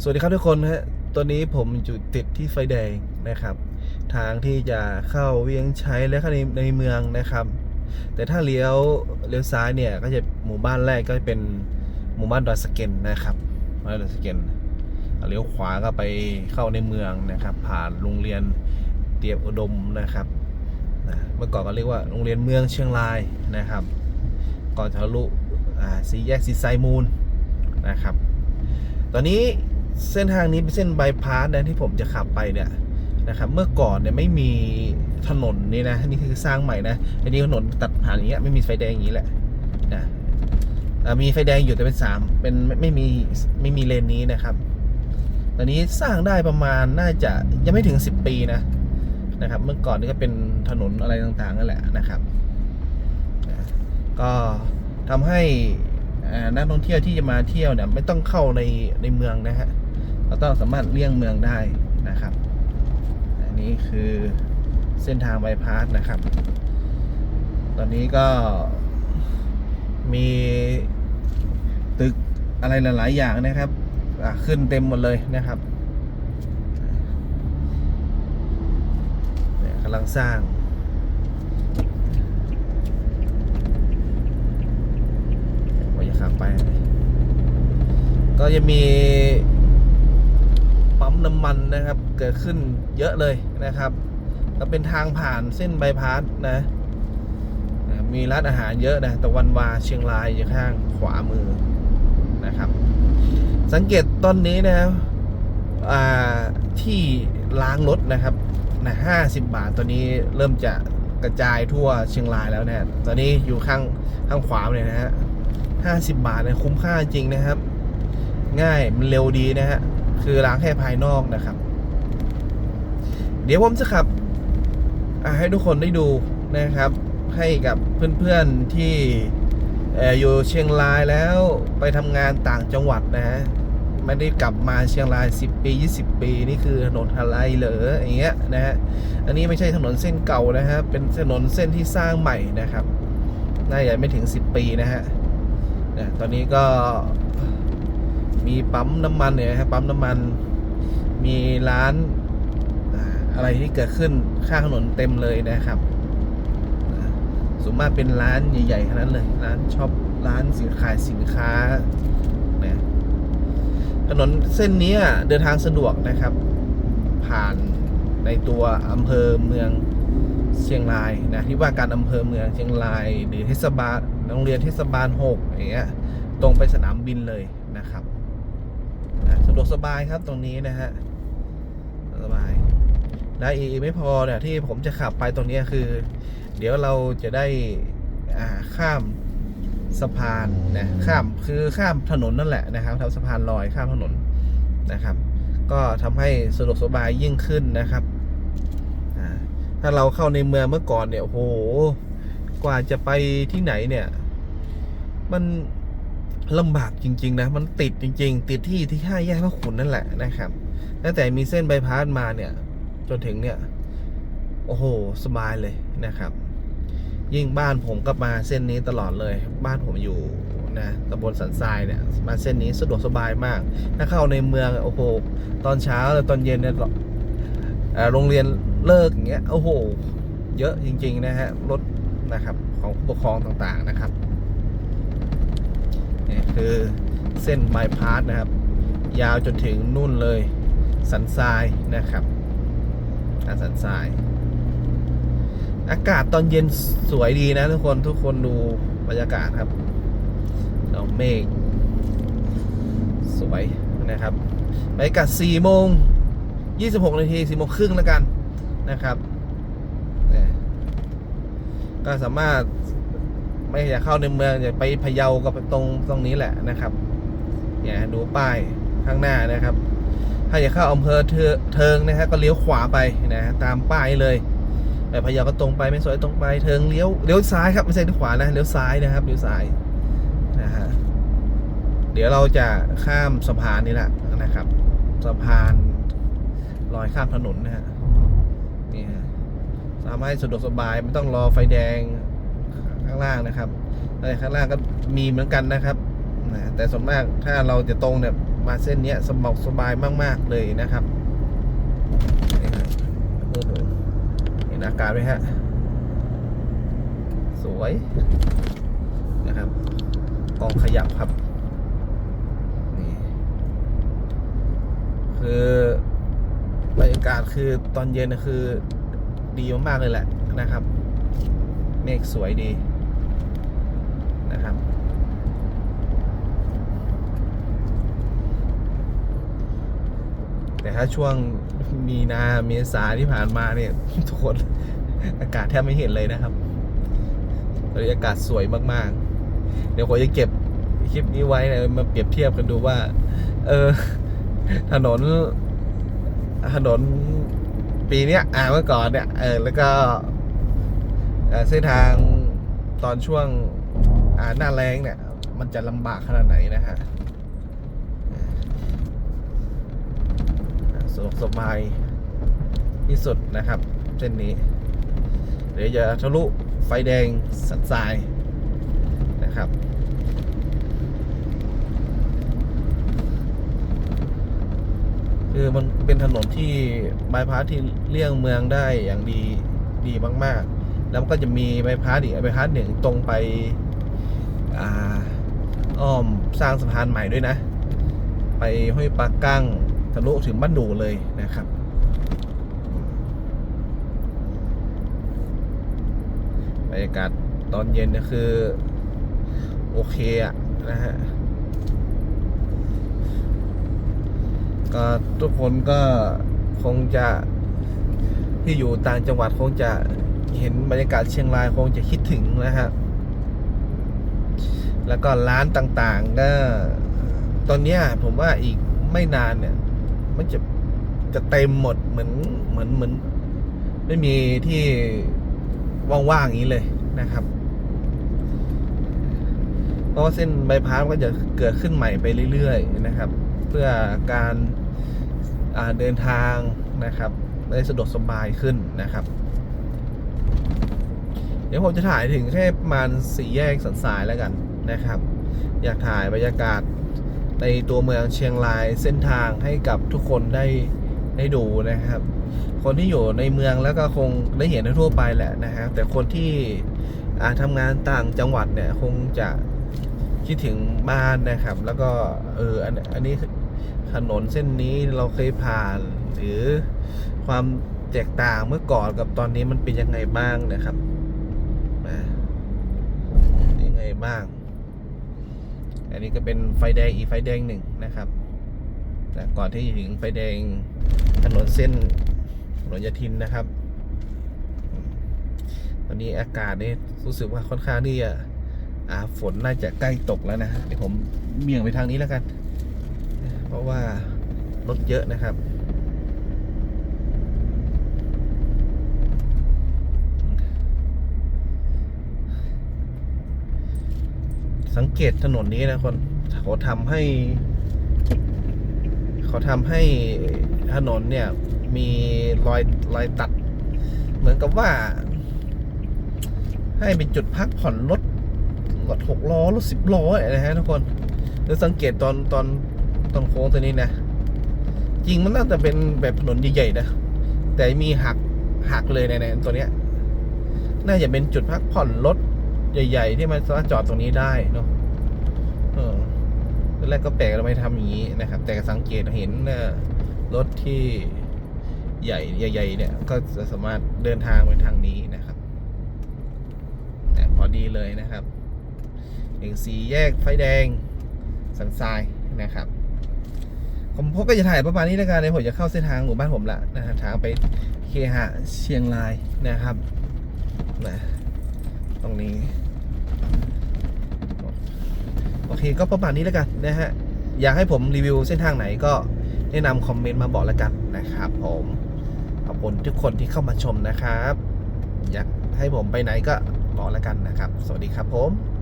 สวัสดีครับทุกคนฮะ ตอนนี้ผมอยู่ติดที่ไฟแดงนะครับ ทางที่จะเข้าเวียงชัยและเข้าในในเมืองนะครับ แต่ถ้าเลี้ยวเลี้ยวซ้ายเนี่ยก็จะหมู่บ้านแรกก็จะเป็นหมู่บ้านดอยสะเก็นนะครับหมู่บ้านดอยสะเก็นเลี้ยวขวาก็ไปเข้าในเมืองนะครับ ผ่านโรงเรียนเตรียมอุดมนะครับเมื่อก่อนก็เรียกว่าโรงเรียนเมืองเชียงรายนะครับ ก่อนทะลุสีแยกสีไซมูลนะครับ ตอนนี้ เส้นทางนี้เป็นเส้นบายพาสนะที่ผมจะขับไปเนี่ยนะครับ เมื่อก่อนเนี่ยไม่มีถนนนี่นะนี่คือสร้างใหม่นะอันนี้ถนนตัดผ่านอย่างเงี้ยไม่มีไฟแดงอย่างนี้แหละนะมีไฟแดงอยู่แต่เป็นสามเป็นไม่ไม่มีไม่มีเลนนี้นะครับตอนนี้สร้างได้ประมาณน่าจะยังไม่ถึง 10 ปีนะนะครับ เมื่อก่อนนี่ก็เป็นถนนอะไรต่างๆนั่นแหละนะครับนะก็ทำให้นักท่องเที่ยวที่จะมาเที่ยวเนี่ยไม่ต้องเข้าในในเมืองนะฮะ เราต้องสามารถเลี่ยงเมืองได้นะครับ อันนี้คือเส้นทางบายพาสนะครับ ตอนนี้ก็มีตึกอะไรหลาย ๆ อย่างนะครับขึ้นเต็มหมดเลยนะครับเนี่ยกำลังสร้างว่าจะขับไป ก็จะมี น้ำมันนะครับ เกิดขึ้นเยอะเลยนะครับก็เป็นทางผ่านเส้นบายพาสนะมีร้านอาหารเยอะนะตะวันวาเชียงรายอยู่ข้างขวามือนะครับ สังเกตต้นนี้นะครับที่ล้างรถนะครับนะห้าสิบบาทตอนนี้เริ่มจะกระจายทั่วเชียงรายแล้วนะตอนนี้อยู่ข้างข้างขวาเลยนะฮะ50บาทเนี่ยคุ้มค่าจริงนะครับ ง่ายมันเร็วดีนะฮะ คือล้างแค่ภายนอกนะครับ เดี๋ยวผมจะขับให้ทุกคนได้ดูนะครับ ให้กับเพื่อนๆที่อออยู่เชียงรายแล้วไปทำงานต่างจังหวัดนะฮะไม่ได้กลับมาเชียงราย 10 ปี 20 ปี นี่คือถนนอะไรเหรออย่างเงี้ยนะฮะอันนี้ไม่ใช่ถนนเส้นเก่านะฮะเป็นถนนเส้นที่สร้างใหม่นะครับน่าจะไม่ถึง 10 ปีนะฮะนะตอนนี้ก็ มีปั๊มน้ำมันเนี่ยครับปั๊มน้ำมัน มีร้านอะไรที่เกิดขึ้นข้างถนนเต็มเลยนะครับส่วนมากเป็นร้านใหญ่ๆทั้งนั้นเลย ร้านช็อปร้านสินค้าสินค้านะถนนเส้นนี้เดินทางสะดวกนะครับ ผ่านในตัวอำเภอเมืองเชียงรายนะที่ว่าการอำเภอเมืองเชียงราย หรือเทศบาลโรงเรียนเทศบาลหกอย่างเงี้ยตรงไปสนามบินเลยะครับนะสะดวกสบายครับตรงนี้นะฮะสบายและอีกไม่พอเนี่ยที่ผมจะขับไปตรงนี้คือ เดี๋ยวเราจะได้ข้ามสะพานนะข้ามคือข้ามถนนนั่นแหละนะครับทำสะพานลอยข้ามถนนนะครับ ก็ทำให้สะดวกสบายยิ่งขึ้นนะครับถ้าเราเข้าในเมืองเมื่อก่อนเนี่ยโอ้โหกว่าจะไปที่ไหนเนี่ย มัน ลำบากจริง ๆ นะ มันติดจริง ๆ ติดที่ที่ห้าแยกพระขุนนั่นแหละนะครับตั้งแต่มีเส้นใบพาสมาเนี่ย จนถึงเนี่ย โอ้โห สบายเลยนะครับ ยิ่งบ้านผมก็มาเส้นนี้ตลอดเลย บ้านผมอยู่นะตำบลสันทรายเนี่ย มาเส้นนี้สะดวกสบายมาก ถ้าเข้าในเมืองโอ้โห ตอนเช้าหรือตอนเย็นเนี่ยอ่อโรงเรียนเลิกอย่างเงี้ย โอ้โห เยอะจริง ๆ นะฮะ รถนะครับของผู้ปกครองต่างๆนะครับ คือเส้นบายพาสนะครับ ยาวจนถึงนู่นเลย สันทรายนะครับอ่าสันทราย อากาศตอนเย็นสวยดีนะทุกคนทุกคนดูบรรยากาศครับดอกเมฆสวยนะครับบรรยากาศ4โมง26นาที4โมงครึ่งแล้วกันนะครับก็สามารถ ไม่อยากเข้าในเมืองอยากไปพะเยาก็ไปตรงตรงนี้แหละนะครับเนี่ยดูป้ายข้างหน้านะครับ ถ้าอยากเข้าอำเภอเท,เทิงนะฮะก็เลี้ยวขวาไปนะตามป้ายเลยไปพะเยาก็ตรงไปไม่สวยตรงไปเทิงเลี้ยวเลี้ยวซ้ายครับไม่ใช่ขวานะเลี้ยวซ้ายนะครับเลี้ยวซ้ายนะฮะเดี๋ยวเราจะข้ามสะพานนี่แหละนะครับสะพานลอยข้ามถนนนะฮะนี่ฮะทำให้สะดวกสบายไม่ต้องรอไฟแดง ข้างล่างนะครับแต่ข้างล่างก็มีเหมือนกันนะครับแต่ส่วนมากถ้าเราจะตรงเนี่ยมาเส้นนี้สบายสบายมาก ๆ เลยนะครับเห็นอากาศไหมฮะ สวยนะครับกองขยับครับนี่คือบรรยากาศคือตอนเย็นคือดีมากๆเลยแหละนะครับ เมฆสวยดีนะครับ แต่ถ้าช่วงมีนาเมษาที่ผ่านมาเนี่ยทุกคนอากาศแทบไม่เห็นเลยนะครับบรรยากาศสวยมากๆ เดี๋ยวผมจะเก็บคลิปนี้ไว้นะมาเปรียบเทียบกันดูว่า เออ ถนน ถนนปีเนี้ยอ่าเมื่อก่อนเนี่ย เออ แล้วก็ เส้นทางตอนช่วงอ่าหน้าแรงเนี่ย มันจะลำบากขนาดไหนนะฮะสะดวกสบายที่สุดนะครับ เส้นนี้ เดี๋ยวจะทะลุไฟแดงสันทรายนะครับคือมันเป็นถนนที่บายพาสที่เลี่ยงเมืองได้อย่างดีดีมาก ๆ แล้วก็จะมีบพาสอีกบพาสหนึ่งตรงไปอ้อมสร้างสะพานใหม่ด้วยนะ ไปห้วยปากกั้งทะลุถึงบ้านดูเลยนะครับบรรยากาศตอนเย็นเนี่ยคือ โอเคอะนะฮะก็ทุกคนก็คงจะที่อยู่ต่างจังหวัดคงจะ เห็นบรรยากาศเชียงรายคงจะคิดถึงนะฮะ แล้วก็ร้านต่างๆก็ตอนนี้ผมว่าอีกไม่นานเนี่ย มันจะจะเต็มหมดเหมือนเหมือนเหมือน ไม่มีที่ว่างๆอย่างนี้เลยนะครับเพราะว่าเส้นใบพาสก็จะเกิดขึ้นใหม่ไปเรื่อยๆนะครับ เพื่อการเดินทางนะครับได้สะดวกสบายขึ้นนะครับ เดี๋ยวผมจะถ่ายถึงแค่ประมาณสี่แยกสันสายแล้วกันนะครับ อยากถ่ายบรรยากาศในตัวเมืองเชียงรายเส้นทางให้กับทุกคนได้ได้ดูนะครับ คนที่อยู่ในเมืองแล้วก็คงได้เห็นทั่วไปแหละนะครับ แต่คนที่อาทำงานต่างจังหวัดเนี่ยคงจะคิดถึงบ้านนะครับ แล้วก็เอออันอันนี้ถนนเส้นนี้เราเคยผ่านหรือความ แตกต่างเมื่อก่อนกับตอนนี้มันเป็นยังไงบ้างนะครับยังไงบ้าง อันนี้ก็เป็นไฟแดงอีกไฟแดงหนึ่งนะครับแต่ก่อนที่จะถึงไฟแดงถนนเส้นถนนยาทินนะครับ ตอนนี้อากาศนี่รู้สึกว่าค่อนข้างที่จะอาฝนน่าจะใกล้ตกแล้วนะเดี๋ยวผมเบี่ยงไปทางนี้แล้วกัน เพราะว่ารถเยอะนะครับ สังเกตถนนนี้นะคนเขาทำให้ เขาทำให้ถนนเนี่ย มีรอยรอยตัด เหมือนกับว่า ให้เป็นจุดพักผ่อนรถรถหกล้อรถสิบล้อนะฮะทุกคนหรือสังเกตตอนตอนตอนโค้งตัวนี้นะจริงมันน่าจะเป็นแบบถนนใหญ่ๆนะ แต่มีหักหักเลยในในตัวเนี้ย น่าจะเป็นจุดพักผ่อนรถ ใหญ่ ๆ ที่มันสามารถจอดตรงนี้ได้เนาะเออตอนแรกก็แปลกทำไม่ทำอย่างนี้นะครับ แต่สังเกตเห็นรถที่ใหญ่ใหญ่ๆเนี่ย ก็จะสามารถเดินทางไปทางนี้นะครับแต่พอดีเลยนะครับถึงสีแยกไฟแดงสันทรายนะครับ ผมพบก็จะถ่ายประมาณนี้แล้วกันเลยผมจะเข้าเส้นทางหมู่บ้านผมละนะฮะทางไปเคหะเชียงรายนะครับนะตรงนี้ โอเค ก็ประมาณนี้แล้วกันนะฮะ อยากให้ผมรีวิวเส้นทางไหนก็แนะนำคอมเมนต์มาบอกแล้วกันนะครับผมขอบคุณทุกคนที่เข้ามาชมนะครับ อยากให้ผมไปไหนก็บอกแล้วกันนะครับ สวัสดีครับผม